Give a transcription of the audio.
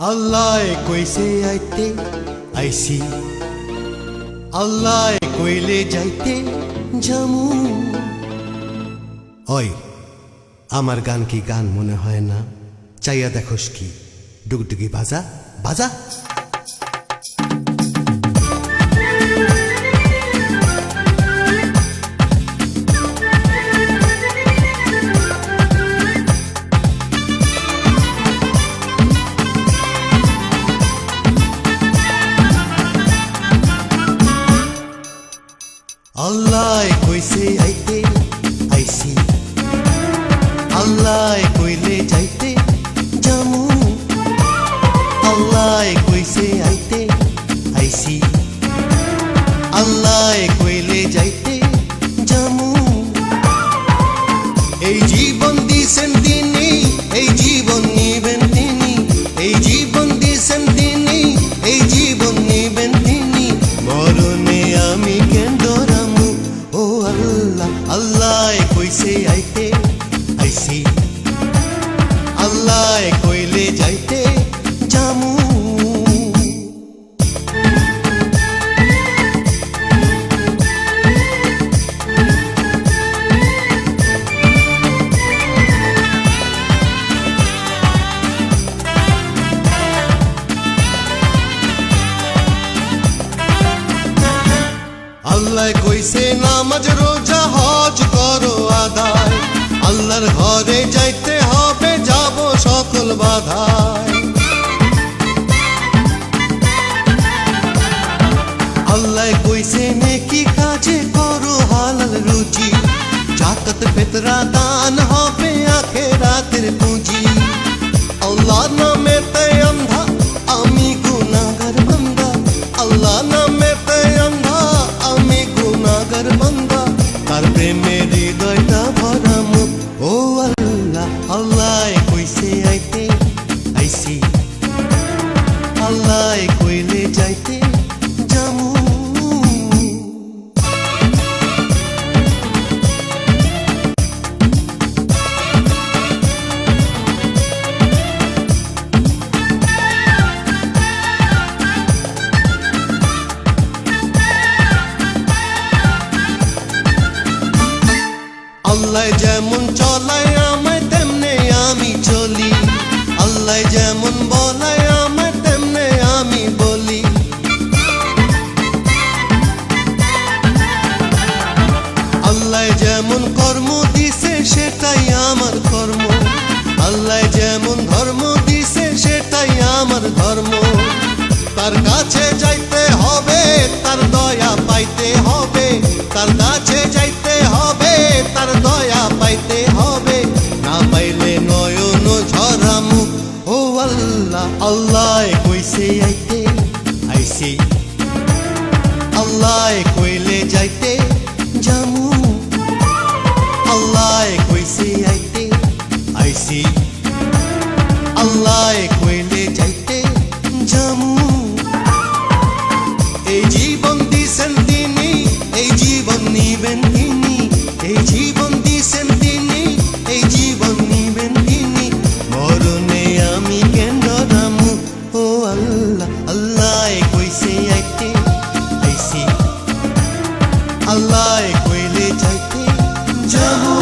আল্লাহ কইছে আইতে আইসি আল্লাহ কইলে যাইতে জামু ওই, আমার গান কি গান মনে হয় না? চাইয়া দেখোস কি? ডুগডুগি বাজা? বাজা? আল্লাহ কইছে আইতে আইসি আল্লাহ কইলে যাইতে জামু এই জীবন দিছেন তিনি, এই জীবন নিবেন তিনি। এই জীবন দিছেন তিনি, এই জীবন নিবেন তিনি। মরণে আমি কেন ডরামু? ও আল্লাহ আল্লাহ কইছে আইতে আইসি আল্লাহ কইছে, নামাজ রোজা, হজ করো আদায়। আল্লাহর ঘরে যাইতে হবে, যাব সকল বাধায়। আল্লাহ কইছে, নেকি কাজে করো হালাল রুচি জাকাত দান হবে, আখেরাতের পুঁজি। আল্লাহ আল্লাহ যেমন চলায় আমায় তেমনে আমি চলি। আল্লাহ যেমন বলায় আমায় তেমনে আমি বলি। আল্লাহ যেমন কর্ম দিছে, সেটাই আমার কর্ম। আল্লাহ যেমন ধর্ম দিছে, সেটাই আমার ধর্ম। তার কাছে যাইতে আল্লাহ আল্লাহ কইছে আইতে আইছি। আল্লাহ কইলে যাইতে জামু আল্লাহ কইছে আইতে আইছি। আল্লাহ আল্লাহ কইলে চাইতে। যাব